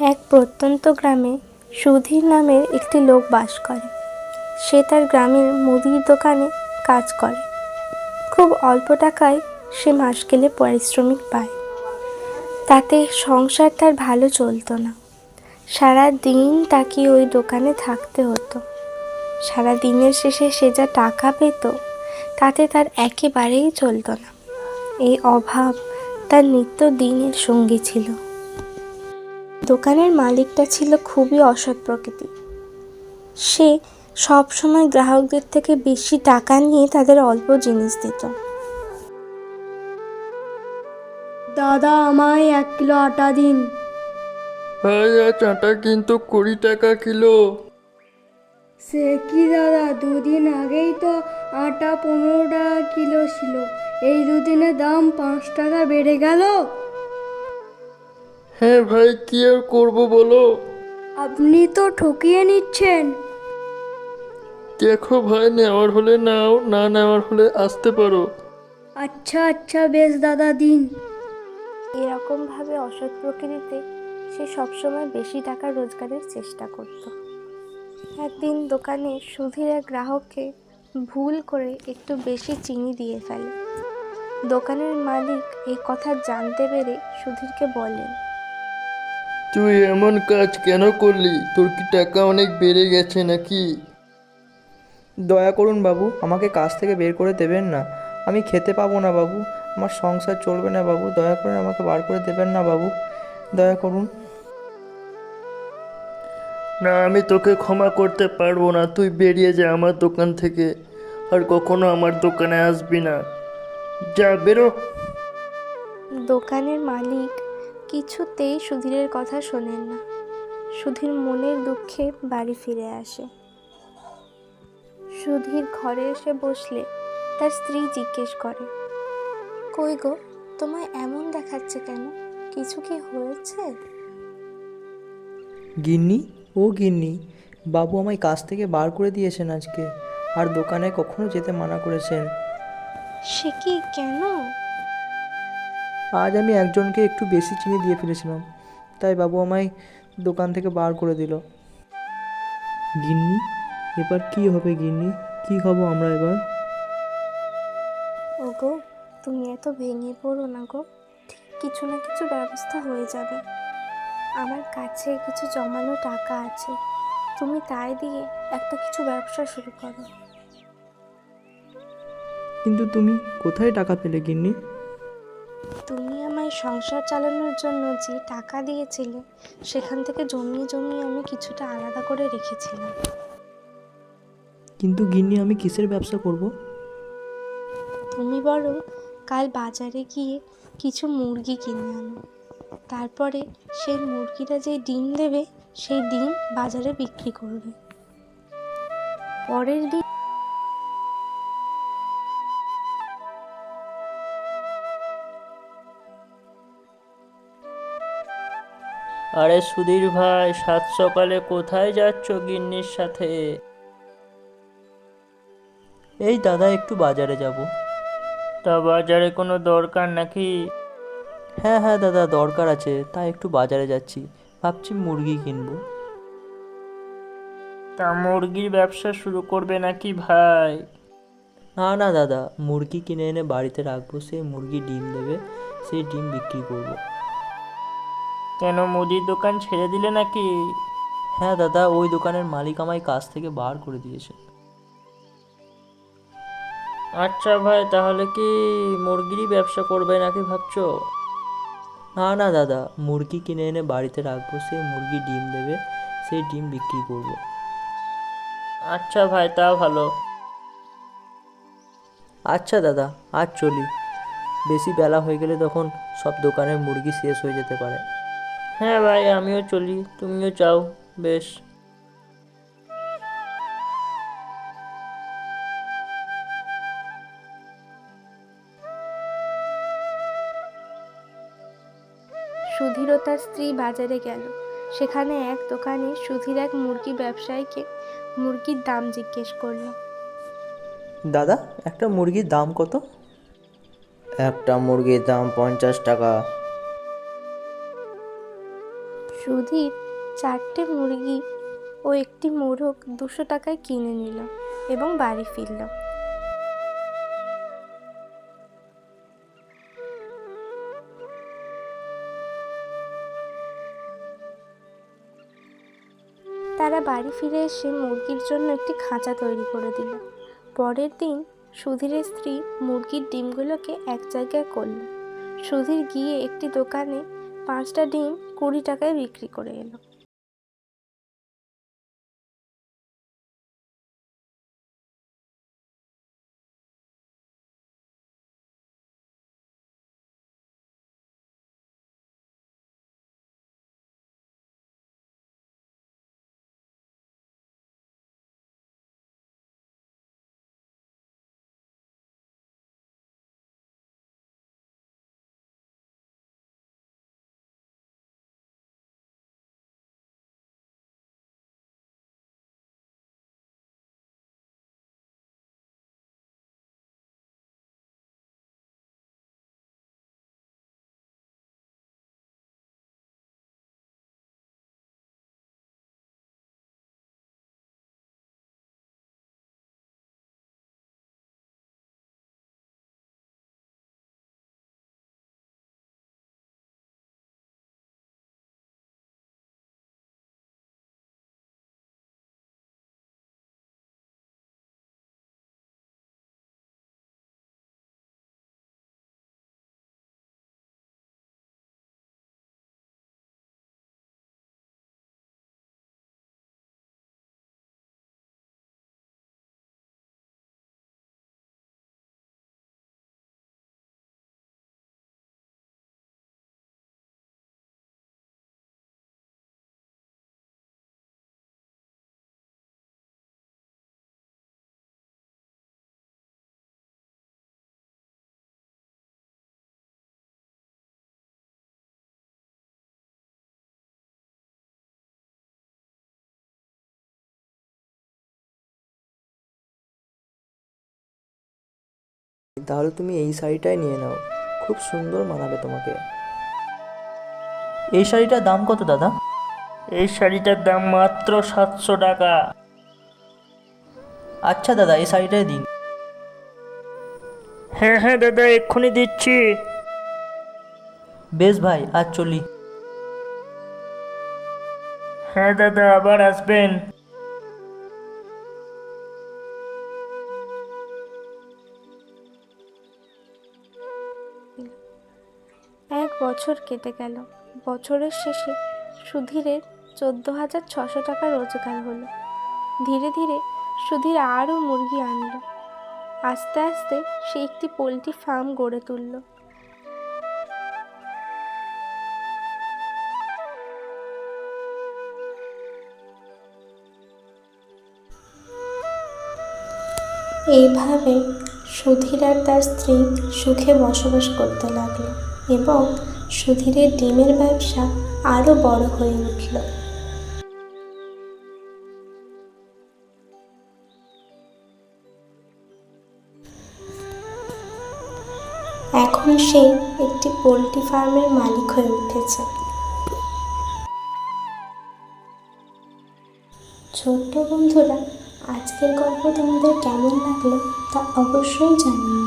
এক প্রত্যন্ত গ্রামে সুধীর নামের একটি লোক বাস করে। সে তার গ্রামের মুদির দোকানে কাজ করে। খুব অল্প টাকায় সে মাস গেলে পারিশ্রমিক পায়। তাতে সংসার তার ভালো চলতো না। সারা দিন তাকে ওই দোকানে থাকতে হতো। সারা দিনের শেষে সে যা টাকা পেত, তাতে তার একেবারেই চলতো না। এই অভাব তার নিত্য দিনের সঙ্গী ছিল। দোকানের মালিকটা ছিল খুবই অসৎ প্রকৃতি সে সব সময় গ্রাহকদের থেকে বেশি টাকা নিয়ে তাদের অল্প জিনিস দিত। দাদা আমায় এক কিলো আটা দিন। আজ আটা কিন্তু কুড়ি টাকা কিলো। সে কি দাদা দুদিন আগেই তো আটা পনেরো টাকা কিলো ছিল। এই দুদিনে দাম পাঁচ টাকা বেড়ে গেল। হ্যাঁ ভাই কি আর করব বলো? আপনি তো ঠকিয়ে নিচ্ছেন। দেখো ভাই নেওয়ার হলে নাও না নেওয়ার হলে আসতে পারো। আচ্ছা আচ্ছা বেশ দাদা দিন। এরকমভাবে অসৎ প্রকৃতিতে সে সবসময় বেশি টাকা রোজগারের চেষ্টা করত। একদিন দোকানে সুধীর এক গ্রাহককে ভুল করে একটু বেশি চিনি দিয়ে ফেলে। দোকানের মালিক এই কথা জানতে পেরে সুধীরকে বলেন তুই এমন কাজ কেন করলি? তোর কি টাকা অনেক বেড়ে গেছে নাকি? দয়া করুন বাবু আমাকে কাজ থেকে বের করে দেবেন না। আমি খেতে পাবো না বাবু আমার সংসার চলবে না বাবু দয়া করে আমাকে বার করে দেবেন না বাবু। দয়া করুন। না আমি তোকে ক্ষমা করতে পারব না তুই বেরিয়ে যা আমার দোকান থেকে। আর কখনো আমার দোকানে আসবি না। যা বেরো। দোকানের মালিক কিছুতেই সুধীরের কথা শোনেন না। সুধীর মনের দুঃখে বাড়ি ফিরে আসে। সুধীর ঘরে এসে বসলে তার স্ত্রী জিজ্ঞেস করে কই গো তোমায় এমন দেখাচ্ছে কেন? কিছু কি হয়েছে? গিন্নি ও গিন্নি বাবু আমায় কাজ থেকে বার করে দিয়েছেন আজকে আর দোকানে কখনো যেতে মানা করেছেন। সে কি কেন? আজ আমি একজনকে একটু বেশি চিনি দিয়ে ফেলেছিলাম। তাই বাবু আমায় দোকান থেকে বার করে দিল। গিন্নি এবার কি হবে গিন্নি? কি খাব আমরা এবার? ও গো তুমি এত ভেঙে পড়ো না গো। ঠিক কিছু না কিছু ব্যবস্থা হয়ে যাবে। আমার কাছে কিছু জমানো টাকা আছে। তুমি তাই দিয়ে একটা কিছু ব্যবসা শুরু করো। কিন্তু তুমি কোথায় টাকা পেলে গিন্নি? তুমি আমায় সংসার চালানোর জন্য যে টাকা দিয়েছিলে সেখান থেকে জমিয়ে জমিয়ে আমি কিছুটা আলাদা করে রেখেছিলাম। কিন্তু গিন্নি আমি কিসের ব্যবসা করব? তুমি বরং কাল বাজারে গিয়ে কিছু মুরগি কিনে আনো। তারপরে সেই মুরগিটা যে ডিম দেবে সেই ডিম বাজারে বিক্রি করবে। পরের দিন আরে সুধীর ভাই সাত সকালে কোথায় যাচ্ছ গিন্নির সাথে? এই দাদা একটু বাজারে যাব। তা বাজারে কোনো দরকার নাকি? হ্যাঁ হ্যাঁ দাদা দরকার আছে তাই একটু বাজারে যাচ্ছি। ভাবছি মুরগি কিনবো। তা মুরগির ব্যবসা শুরু করবে নাকি ভাই? না না দাদা মুরগি কিনে এনে বাড়িতে রাখব সেই মুরগি ডিম দেবে সেই ডিম বিক্রি করব। কেন মুদির দোকান ছেড়ে দিলে নাকি? হ্যাঁ দাদা ওই দোকানের মালিক আমায় কাজ থেকে বার করে দিয়েছে। আচ্ছা ভাই তাহলে কি মুরগিরই ব্যবসা করবে নাকি ভাবছ? না না দাদা মুরগি কিনে এনে বাড়িতে রাখব সেই মুরগি ডিম দেবে সেই ডিম বিক্রি করব। আচ্ছা ভাই তা ভালো। আচ্ছা দাদা আজ চলি। বেশি বেলা হয়ে গেলে তখন সব দোকানের মুরগি শেষ হয়ে যেতে পারে। হ্যাঁ ভাই আমিও চলি তুমিও চাও বেশ। সুধীর ও তার স্ত্রী বাজারে গেল। সেখানে এক দোকানে সুধীর এক মুরগি ব্যবসায়ীকে মুরগির দাম জিজ্ঞেস করল। দাদা একটা মুরগির দাম কত? একটা মুরগির দাম পঞ্চাশ টাকা। সুধীর চারটে মুরগি ও একটি মোরগ দুশো টাকায় কিনে নিল এবং বাড়ি ফিরল। তারা বাড়ি ফিরে এসে মুরগির জন্য একটি খাঁচা তৈরি করে দিল। পরের দিন সুধীরের স্ত্রী মুরগির ডিমগুলোকে এক জায়গায় করল। সুধীর গিয়ে একটি দোকানে পাঁচটা ডিম কুড়ি টাকায় বিক্রি করে এলো। তাহলে তুমি এই শাড়িটাই নিয়ে নাও। খুব সুন্দর মানাবে তোমাকে। এই শাড়িটার দাম কত দাদা? এই শাড়িটার দাম মাত্র সাতশো টাকা। আচ্ছা দাদা এই শাড়িটাই দিন। হ্যাঁ হ্যাঁ দাদা এক্ষুনি দিচ্ছি। বেশ ভাই আর চলি। হ্যাঁ দাদা আবার আসবেন। বছর কেটে গেল। বছরের শেষে সুধীরের চোদ্দ হাজার ছশো টাকা রোজগার হলো। ধীরে ধীরে সুধীর আরও মুরগি আনলো। আস্তে আস্তে সে একটি পোলট্রি ফার্ম গড়ে তুলল। এইভাবে সুধীর আর তার স্ত্রী সুখে বসবাস করতে লাগল। এবং সুধীরের ডিমের ব্যবসা আরও বড় হয়ে উঠল। এখন সে একটি পোলট্রি ফার্মের মালিক হয়ে উঠেছে। ছোট্ট বন্ধুরা, আজকের গল্প তোমাদের কেমন লাগল তা অবশ্যই জানিও।